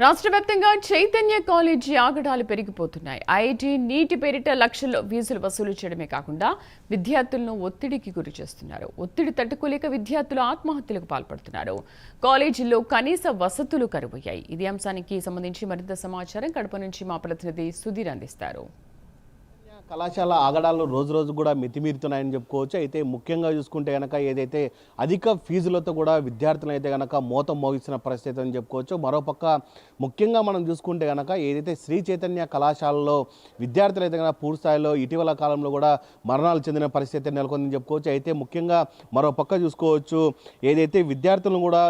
రాష్ట్ర వ్యాప్తంగా చైతన్య కాలేజీ ఆగడాలు పెరిగిపోతున్నాయి. ఐఐటి నీటి పేరిట లక్షల్లో ఫీజులు వసూలు చేయడమే కాకుండా విద్యార్థులను ఒత్తిడికి గురి చేస్తున్నారు. ఒత్తిడి తట్టుకోలేక విద్యార్థులు ఆత్మహత్యలకు పాల్పడుతున్నారు. కాలేజీల్లో కనీస వసతులు కరువయ్యాయి. ఇదే అంశానికి సంబంధించి మరింత సమాచారం కడప నుంచి మా ప్రతినిధి సుధీర్ అందిస్తారు. కళాశాల ఆగడాలు రోజు రోజు కూడా మితిమీరుతున్నాయని చెప్పుకోవచ్చు. అయితే ముఖ్యంగా చూసుకుంటే కనుక ఏదైతే అధిక ఫీజులతో కూడా విద్యార్థులను అయితే కనుక మోతం మోగిస్తున్న పరిస్థితి అని చెప్పుకోవచ్చు. మరోపక్క ముఖ్యంగా మనం చూసుకుంటే కనుక ఏదైతే శ్రీ చైతన్య కళాశాలలో విద్యార్థులు అయితే కనుక పూర్తి స్థాయిలో ఇటీవల కాలంలో కూడా మరణాలు చెందిన పరిస్థితి నెలకొందని చెప్పుకోవచ్చు. అయితే ముఖ్యంగా మరో పక్క చూసుకోవచ్చు. ఏదైతే విద్యార్థులను కూడా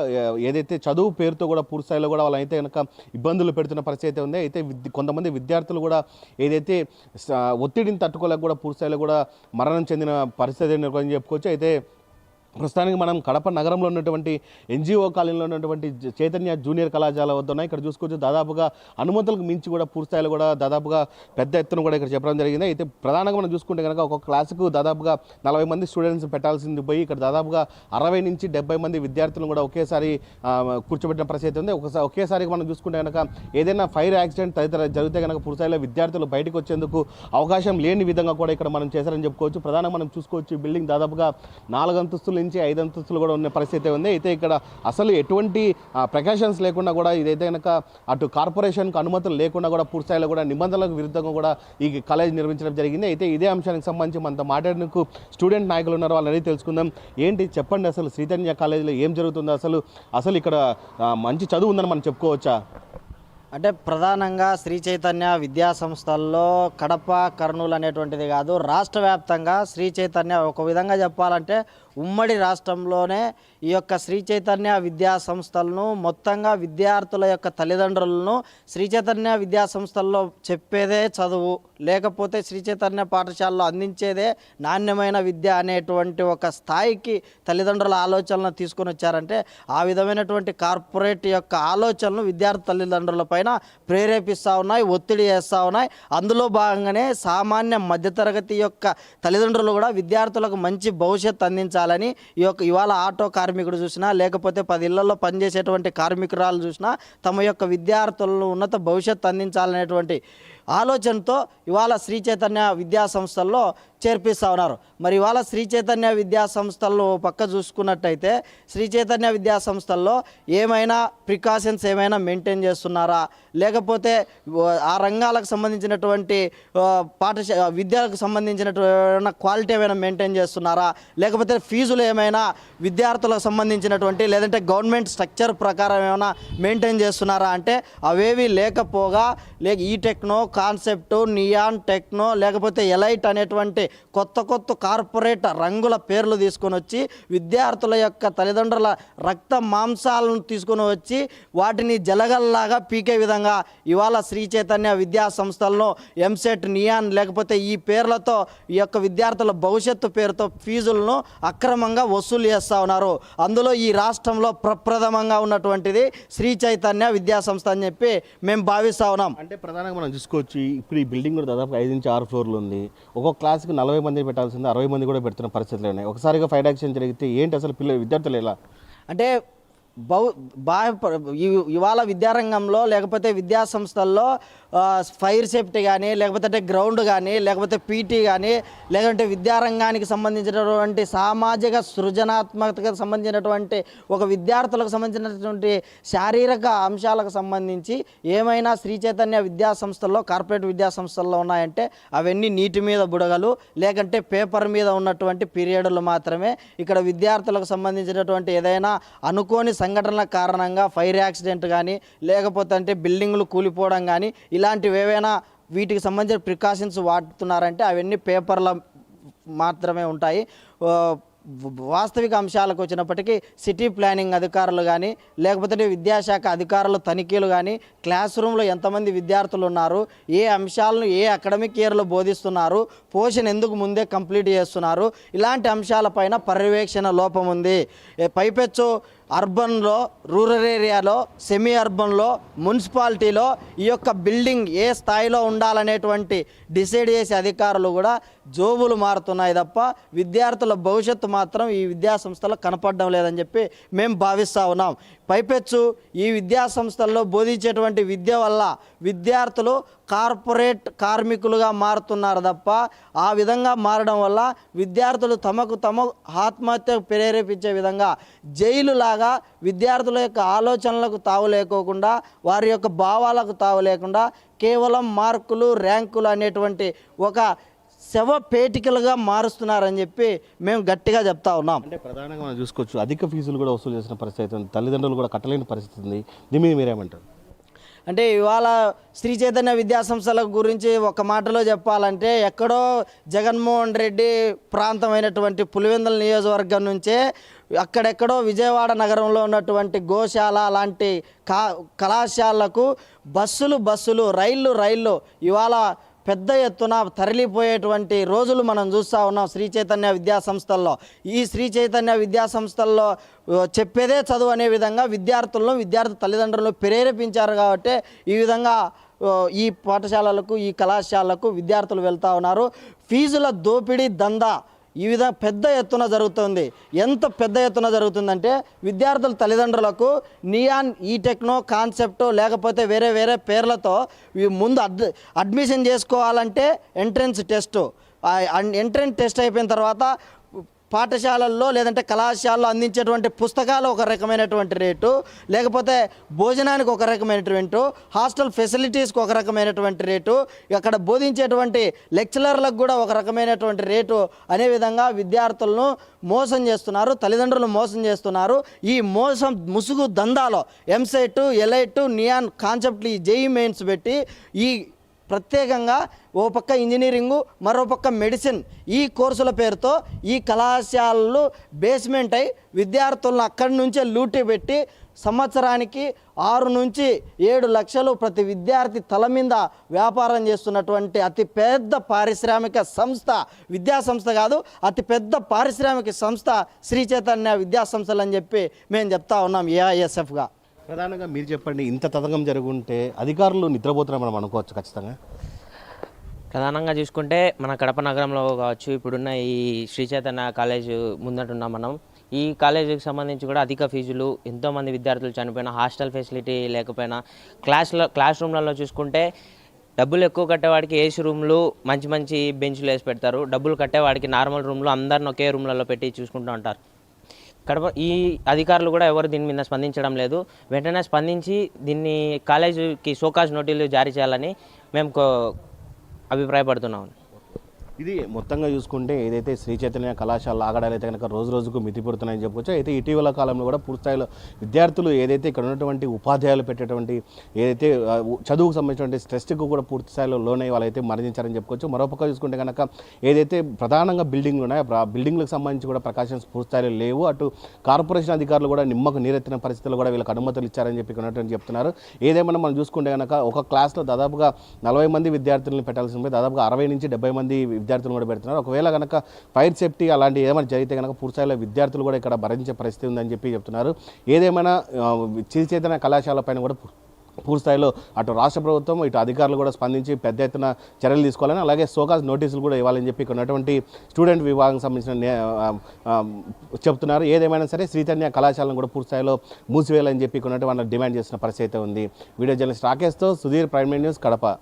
ఏదైతే చదువు పేరుతో కూడా పూర్తి స్థాయిలో కూడా వాళ్ళైతే కనుక ఇబ్బందులు పెడుతున్న పరిస్థితి అయితే ఉంది. అయితే కొంతమంది విద్యార్థులు కూడా ఏదైతే ఒత్తిడి ఒత్తిడిని తట్టుకోలేక కూడా పూర్తిస్థాయిలో కూడా మరణం చెందిన పరిస్థితి చెప్పుకోవచ్చు. అయితే ప్రస్తుతానికి మనం కడప నగరంలో ఉన్నటువంటి ఎన్జిఓ కాలనీలో ఉన్నటువంటి చైతన్య జూనియర్ కళాశాల వద్ద ఉన్నాయి. ఇక్కడ చూసుకోవచ్చు దాదాపుగా అనుమతులకు మించి కూడా పూర్తిస్థాయిలో కూడా దాదాపుగా పెద్ద ఎత్తున కూడా ఇక్కడ చెప్పడం జరిగింది. అయితే ప్రధానంగా మనం చూసుకుంటే కనుక ఒక క్లాసుకు దాదాపుగా నలభై మంది స్టూడెంట్స్ పెట్టాల్సింది పోయి ఇక్కడ దాదాపుగా అరవై నుంచి డెబ్బై మంది విద్యార్థులను కూడా ఒకేసారి కూర్చోబెట్టిన పరిస్థితి ఉంది. ఒకసారి ఒకేసారి మనం చూసుకుంటే కనుక ఏదైనా ఫైర్ యాక్సిడెంట్ తదితర జరిగితే కనుక పూర్తిస్థాయిలో విద్యార్థులు బయటకు వచ్చేందుకు అవకాశం లేని విధంగా కూడా ఇక్కడ మనం చేశారని చెప్పుకోవచ్చు. ప్రధానంగా మనం చూసుకోవచ్చు ఈ బిల్డింగ్ దాదాపుగా నాలుగు అంతస్తుల నుంచి ఐదు అంతస్తులు కూడా ఉన్న పరిస్థితి ఉంది. అయితే ఇక్కడ అసలు ఎటువంటి ప్రికాషన్స్ లేకుండా కూడా ఇదైతే కనుక అటు కార్పొరేషన్కు అనుమతులు లేకుండా కూడా పూర్తిస్థాయిలో కూడా నిబంధనలకు విరుద్ధంగా కూడా ఈ కాలేజ్ నిర్మించడం జరిగింది. అయితే ఇదే అంశానికి సంబంధించి మనతో మాట్లాడేందుకు స్టూడెంట్ నాయకులు ఉన్నారు వాళ్ళని తెలుసుకుందాం. ఏంటి చెప్పండి అసలు శ్రీచన్య కాలేజీలో ఏం జరుగుతుందో అసలు? అసలు ఇక్కడ మంచి చదువు ఉందని మనం చెప్పుకోవచ్చా? అంటే ప్రధానంగా శ్రీ చైతన్య విద్యా సంస్థల్లో కడప కర్నూలు అనేటువంటిది కాదు రాష్ట్ర వ్యాప్తంగా శ్రీ చైతన్య ఒక విధంగా చెప్పాలంటే ఉమ్మడి రాష్ట్రంలోనే ఈ యొక్క శ్రీ చైతన్య విద్యా సంస్థలను మొత్తంగా విద్యార్థుల యొక్క తల్లిదండ్రులను శ్రీ చైతన్య విద్యా సంస్థల్లో చెప్పేదే చదువు. లేకపోతే శ్రీ చైతన్య పాఠశాలలో అందించేదే నాణ్యమైన విద్య అనేటువంటి ఒక స్థాయికి తల్లిదండ్రుల ఆలోచనలు తీసుకొని వచ్చారంటే ఆ విధమైనటువంటి కార్పొరేట్ యొక్క ఆలోచనలు విద్యార్థి తల్లిదండ్రుల పైన ప్రేరేపిస్తూ ఉన్నాయి ఒత్తిడి చేస్తూ ఉన్నాయి. అందులో భాగంగానే సామాన్య మధ్యతరగతి యొక్క తల్లిదండ్రులు కూడా విద్యార్థులకు మంచి భవిష్యత్తు అందించాలని ఈ యొక్క ఇవాళ ఆటో కార్మికుడు చూసినా లేకపోతే పది ఇళ్ళలో పనిచేసేటువంటి కార్మికురాలు చూసినా తమ యొక్క విద్యార్థులను ఉన్నత భవిష్యత్తు అందించాలనేటువంటి ఆలోచనతో ఇవాళ శ్రీ చైతన్య విద్యా సంస్థల్లో చేర్పిస్తూ ఉన్నారు. మరి ఇవాళ శ్రీ చైతన్య విద్యా సంస్థల్లో పక్క చూసుకున్నట్టయితే శ్రీ చైతన్య విద్యా సంస్థల్లో ఏమైనా ప్రికాషన్స్ ఏమైనా మెయింటైన్ చేస్తున్నారా? లేకపోతే ఆ రంగాలకు సంబంధించినటువంటి పాఠశ పాఠశా విద్యకు సంబంధించినటువంటి క్వాలిటీ ఏమైనా మెయింటైన్ చేస్తున్నారా? లేకపోతే ఫీజులు ఏమైనా విద్యార్థులకు సంబంధించినటువంటి లేదంటే గవర్నమెంట్ స్ట్రక్చర్ ప్రకారం ఏమైనా మెయింటైన్ చేస్తున్నారా? అంటే అవేవి లేకపోగా లేక ఈ టెక్నో కాన్సెప్ట్ నియాన్ టెక్నో లేకపోతే ఎలైట్ అనేటువంటి కొత్త కొత్త కార్పొరేట్ రంగుల పేర్లు తీసుకొని వచ్చి విద్యార్థుల యొక్క తల్లిదండ్రుల రక్త మాంసాలను తీసుకొని వచ్చి వాటిని జలగల్లాగా పీకే విధంగా ఇవాళ శ్రీ చైతన్య విద్యా సంస్థలను ఎంసెట్ నియాన్ లేకపోతే ఈ పేర్లతో ఈ యొక్క విద్యార్థుల భవిష్యత్తు పేరుతో ఫీజులను అక్రమంగా వసూలు చేస్తూ ఉన్నారు. అందులో ఈ రాష్ట్రంలో ప్రప్రథమంగా ఉన్నటువంటిది శ్రీ చైతన్య విద్యా సంస్థ అని చెప్పి మేము భావిస్తూ ఉన్నాం. అంటే ప్రధానంగా మనం చూసుకోవచ్చు. వచ్చి ఇప్పుడు ఈ బిల్డింగ్ కూడా దాదాపు ఐదు నుంచి ఆరు ఫ్లోర్లు ఉంది. ఒక్కొక్క క్లాస్కి నలభై మంది పెట్టాల్సింది అరవై మంది కూడా పెడుతున్న పరిస్థితులు ఉన్నాయి. ఒకసారిగా ఫైర్ యాక్షన్ జరిగితే ఏంటి అసలు పిల్లలు విద్యార్థులు ఎలా? అంటే బౌ బా ఇవాళ విద్యారంగంలో లేకపోతే విద్యా సంస్థల్లో ఫైర్ సేఫ్టీ కానీ లేకపోతే అంటే గ్రౌండ్ కానీ లేకపోతే పీటీ కానీ లేదంటే విద్యారంగానికి సంబంధించినటువంటి సామాజిక సృజనాత్మకతకు సంబంధించినటువంటి ఒక విద్యార్థులకు సంబంధించినటువంటి శారీరక అంశాలకు సంబంధించి ఏమైనా శ్రీ చైతన్య విద్యా సంస్థల్లో కార్పొరేట్ విద్యా సంస్థల్లో ఉన్నాయంటే అవన్నీ నీటి మీద బుడగలు లేకంటే పేపర్ మీద ఉన్నటువంటి పీరియడ్లు మాత్రమే. ఇక్కడ విద్యార్థులకు సంబంధించినటువంటి ఏదైనా అనుకోని సంఘటనల కారణంగా ఫైర్ యాక్సిడెంట్ కానీ లేకపోతే అంటే బిల్డింగ్లు కూలిపోవడం కానీ ఇలాంటివి ఏవైనా వీటికి సంబంధించిన ప్రికాషన్స్ వాడుతున్నారంటే అవన్నీ పేపర్ల మాత్రమే ఉంటాయి. వాస్తవిక అంశాలకు వచ్చినప్పటికీ సిటీ ప్లానింగ్ అధికారులు కానీ లేకపోతే విద్యాశాఖ అధికారులు తనిఖీలు కానీ క్లాస్ రూమ్లో ఎంతమంది విద్యార్థులు ఉన్నారు ఏ అంశాలను ఏ అకాడమిక్ ఇయర్లో బోధిస్తున్నారు పోషన్ ఎందుకు ముందే కంప్లీట్ చేస్తున్నారు ఇలాంటి అంశాలపైన పర్యవేక్షణ లోపం ఉంది. పైపెచ్చు అర్బన్లో రూరల్ ఏరియాలో సెమీ అర్బన్లో మున్సిపాలిటీలో ఈ యొక్క బిల్డింగ్ ఏ స్థాయిలో ఉండాలనేటువంటి డిసైడ్ చేసే అధికారులు కూడా జోబులు మారుతున్నాయి తప్ప విద్యార్థుల భవిష్యత్తు మాత్రం ఈ విద్యా సంస్థలో కనపడడం లేదని చెప్పి మేము భావిస్తూ ఉన్నాం. పైపెచ్చు. ఈ విద్యా సంస్థల్లో బోధించేటువంటి విద్య వల్ల విద్యార్థులు కార్పొరేట్ కార్మికులుగా మారుతున్నారు తప్ప ఆ విధంగా మారడం వల్ల విద్యార్థులు తమకు తమ ఆత్మహత్యకు ప్రేరేపించే విధంగా జైలులాగా విద్యార్థుల యొక్క ఆలోచనలకు తావు లేకోకుండా వారి యొక్క భావాలకు తావు లేకుండా కేవలం మార్కులు ర్యాంకులు అనేటువంటి ఒక శవ పేటికలుగా మారుస్తున్నారని చెప్పి మేము గట్టిగా చెప్తా ఉన్నాం. అంటే ప్రధానంగా మనం చూసుకోవచ్చు అధిక ఫీజులు కూడా వసూలు చేసిన పరిస్థితి ఉంది. తల్లిదండ్రులు కూడా కట్టలేని పరిస్థితి ఉంది. దీని మీద మీరేమంటారు? అంటే ఇవాళ శ్రీ చైతన్య విద్యా సంస్థల గురించి ఒక మాటలో చెప్పాలంటే ఎక్కడో జగన్మోహన్ రెడ్డి ప్రాంతమైనటువంటి పులివెందుల నియోజకవర్గం నుంచే అక్కడెక్కడో విజయవాడ నగరంలో ఉన్నటువంటి గోశాల లాంటి కా కళాశాలకు బస్సులు బస్సులు రైళ్ళు రైళ్ళు ఇవాళ పెద్ద ఎత్తున తరలిపోయేటువంటి రోజులు మనం చూస్తూ ఉన్నాం శ్రీ చైతన్య విద్యా సంస్థల్లో ఈ శ్రీ చైతన్య విద్యా సంస్థల్లో చెప్పేదే చదువు అనే విధంగా విద్యార్థులను విద్యార్థి తల్లిదండ్రులను ప్రేరేపించారు కాబట్టి ఈ విధంగా ఈ పాఠశాలలకు ఈ కళాశాలకు విద్యార్థులు వెళ్తూ ఉన్నారు. ఫీజుల దోపిడీ దందా ఈ విధంగా పెద్ద ఎత్తున జరుగుతుంది. ఎంత పెద్ద ఎత్తున జరుగుతుందంటే విద్యార్థుల తల్లిదండ్రులకు నియాన్ ఈ టెక్నో కాన్సెప్ట్ లేకపోతే వేరే వేరే పేర్లతో ముందు అడ్ అడ్మిషన్ చేసుకోవాలంటే ఎంట్రన్స్ టెస్ట్ ఎంట్రన్స్ టెస్ట్ అయిపోయిన తర్వాత పాఠశాలల్లో లేదంటే కళాశాలలో అందించేటువంటి పుస్తకాలు ఒక రకమైనటువంటి రేటు లేకపోతే భోజనానికి ఒక రకమైనటువంటి హాస్టల్ ఫెసిలిటీస్కి ఒక రకమైనటువంటి రేటు అక్కడ బోధించేటువంటి లెక్చరర్లకు కూడా ఒక రకమైనటువంటి రేటు అనే విధంగా విద్యార్థులను మోసం చేస్తున్నారు తల్లిదండ్రులు మోసం చేస్తున్నారు. ఈ మోసం ముసుగు దందాలో ఎంసెట్ ఎలైట్ నియాన్ కాన్సెప్ట్లు ఈ జేఈ మెయిన్స్ పెట్టి ఈ ప్రత్యేకంగా ఓ పక్క ఇంజనీరింగు మరో పక్క మెడిసిన్ ఈ కోర్సుల పేరుతో ఈ కళాశాలలు బేస్మెంట్ అయి విద్యార్థులను అక్కడి నుంచే లూటి పెట్టి సంవత్సరానికి ఆరు నుంచి ఏడు లక్షలు ప్రతి విద్యార్థి తల మీద వ్యాపారం చేస్తున్నటువంటి అతి పెద్ద పారిశ్రామిక సంస్థ విద్యా సంస్థ కాదు అతి పెద్ద పారిశ్రామిక సంస్థ శ్రీ చైతన్య విద్యాసంస్థలు అని చెప్పి మేము చెప్తా ఉన్నాం ఏఐఎస్ఎఫ్గా. ప్రధానంగా మీరు చెప్పండి ఇంత తతంగం జరుగుంటే అధికారులు నిద్రపోతున్నారు మనం అనుకోవచ్చు ఖచ్చితంగా? ప్రధానంగా చూసుకుంటే మన కడప నగరంలో కావచ్చు ఇప్పుడున్న ఈ శ్రీ చైతన్య కాలేజ్ ముందటున్నాం మనం ఈ కాలేజీకి సంబంధించి కూడా అధిక ఫీజులు ఎంతోమంది విద్యార్థులు చనిపోయినా హాస్టల్ ఫెసిలిటీ లేకపోయినా క్లాస్లో క్లాస్ రూమ్లలో చూసుకుంటే డబ్బులు ఎక్కువ కట్టేవాడికి ఏసీ రూమ్లు మంచి మంచి బెంచ్లు వేసి పెడతారు. డబ్బులు కట్టేవాడికి నార్మల్ రూమ్లు అందరిని ఒకే రూమ్లలో పెట్టి చూసుకుంటూ ఉంటారు. కడప ఈ అధికారులు కూడా ఎవరు దీని మీద స్పందించడం లేదు. వెంటనే స్పందించి దీన్ని కాలేజీకి సోకాజ్ నోటీసులు జారీ చేయాలని మేము కో- అభిప్రాయపడుతున్నాం. ఇది మొత్తంగా చూసుకుంటే ఏదైతే శ్రీ చైతన్య కళాశాల ఆగడాలు అయితే కనుక రోజు రోజుకు మితిపడుతున్నాయని చెప్పొచ్చు అయితే ఇటీవల కాలంలో కూడా పూర్తి స్థాయిలో విద్యార్థులు ఏదైతే ఇక్కడ ఉన్నటువంటి ఉపాధ్యాయులు పెట్టేటువంటి ఏదైతే చదువుకు సంబంధించినటువంటి స్ట్రెస్కి కూడా పూర్తి స్థాయిలో లోనై వాళ్ళైతే మరణించారని చెప్పుకోవచ్చు. మరోపక్క చూసుకుంటే కనుక ఏదైతే ప్రధానంగా బిల్డింగ్లు ఉన్నాయో ఆ బిల్డింగ్లకు సంబంధించి కూడా ప్రకాశం పూర్తి స్థాయిలో లేవు. అటు కార్పొరేషన్ అధికారులు కూడా నిమ్మకు నీరెత్తిన పరిస్థితులు కూడా వీళ్ళకి అనుమతులు ఇచ్చారని చెప్పి ఉన్నటువంటి చెప్తున్నారు. ఏదేమైనా మనం చూసుకుంటే కనుక ఒక క్లాస్లో దాదాపుగా నలభై మంది విద్యార్థులను పెట్టాల్సి ఉంటుంది. దాదాపుగా అరవై నుంచి డెబ్బై మంది విద్యార్థులు కూడా పెడుతున్నారు. ఒకవేళ కనుక ఫైర్ సేఫ్టీ అలాంటి ఏమైనా జరిగితే కనుక పూర్తిస్థాయిలో విద్యార్థులు కూడా ఇక్కడ భరించే పరిస్థితి ఉందని చెప్పి చెప్తున్నారు. ఏదేమైనా చిరుచేతన కళాశాల పైన కూడా పూ- పూర్తిస్థాయిలో అటు రాష్ట్ర ప్రభుత్వం ఇటు అధికారులు కూడా స్పందించి పెద్ద ఎత్తున చర్యలు తీసుకోవాలని అలాగే సోకాస్ నోటీసులు కూడా ఇవ్వాలని చెప్పి ఇక్కడ ఉన్నటువంటి స్టూడెంట్ విభాగం సంబంధించిన నే- చెప్తున్నారు. ఏదేమైనా సరే శ్రీతన్య కళాశాలను కూడా పూర్తిస్థాయిలో మూసివేయాలని చెప్పి ఇక్కడ ఉన్నటువంటి వాళ్ళు డిమాండ్ చేసిన పరిస్థితి అయితే ఉంది. వీడియో జర్నలిస్ట్ రాకేష్తో సుధీర్ ప్రైమ్ న్యూస్ కడప.